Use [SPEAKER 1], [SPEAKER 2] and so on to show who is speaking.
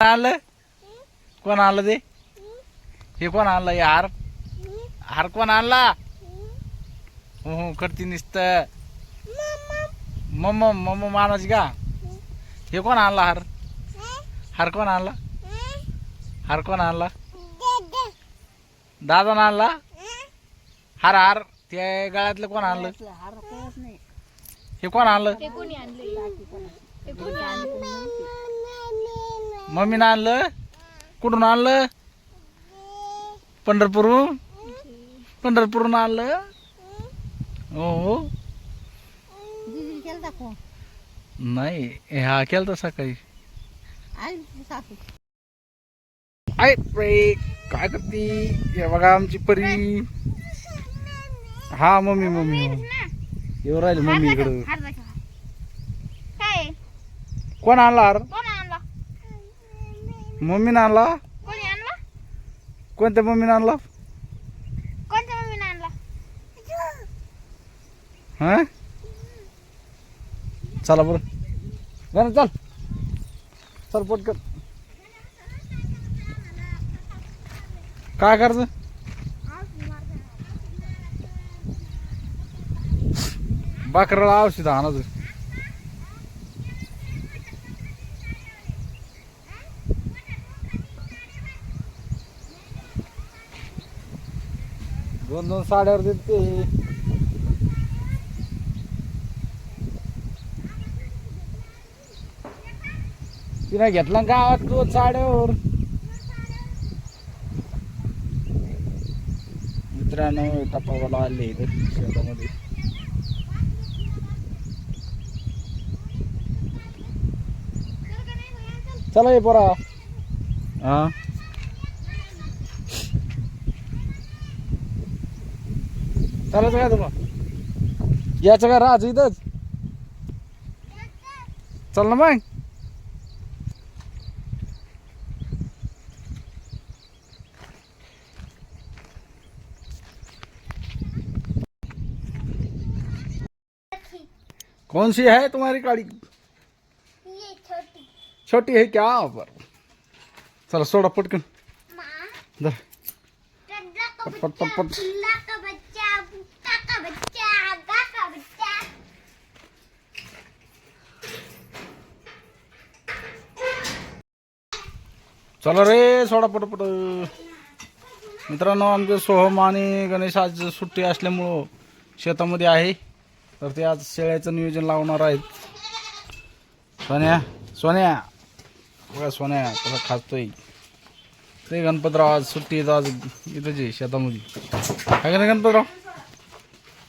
[SPEAKER 1] आणलं कोण आणलं ते हे कोण आणलं? हे हार? हार कोण आणला? हो हो करती निसत. मम्म मम्म मानाची का? हे कोण आणला हार? हार कोण आणला? हार कोण आणला? दादा आणला? हार हार त्या गळ्यातलं कोण आणलं? हे कोण आणलं
[SPEAKER 2] ते कोणी आणले ते कोणी आणले
[SPEAKER 1] मम्मीनं आणलं? कुठून आणलं? पंढरपूरहून? पंढरपूरहून आणलं? हो हो. नाही हे केलं सकाळी.
[SPEAKER 3] सासू.
[SPEAKER 1] आय रे काय करती? हे बघा आमची परी. हा मम्मी मम्मी. येऊ राहिली मम्मी इकडं. कोण आणला मम्मीनं आणला?
[SPEAKER 2] कोणी आणला?
[SPEAKER 1] कोणत्या मम्मीनं आणला?
[SPEAKER 2] कोणत्या मम्मीने आणला?
[SPEAKER 1] हा? चला बरं. जाणं चल. चल पटकन. काय करायचं? बाकराला औषध आणायचं. दोन दोन साड्यावर देते. तिने घेतला ना गावात दोन साड्यावर. मित्रांनो टपावाला आले इथे शेतामध्ये. चला ये पोरा. हा? चालायचं काय तुम्हाला याचं काय राहायचं इथंच चल ना मग कौन सी है तुम्हारी गाड़ी?
[SPEAKER 2] ये छोटी।
[SPEAKER 1] छोटी है क्या? पर चलो सोडा पटकन।
[SPEAKER 2] का
[SPEAKER 1] पट पट पट चला रे सोडा पटपट. मित्रांनो आमचे सोहम आणि गणेश आज सुट्टी असल्यामुळं शेतामध्ये आहे. तर ते आज शेळ्याचं नियोजन लावणार आहेत. सोन्या सोन्या. बघा सोन्या कसा खातोय. ते गणपतराव आज सुट्टी आहे आज इथंच आहे शेतामध्ये. काय गणपतराव?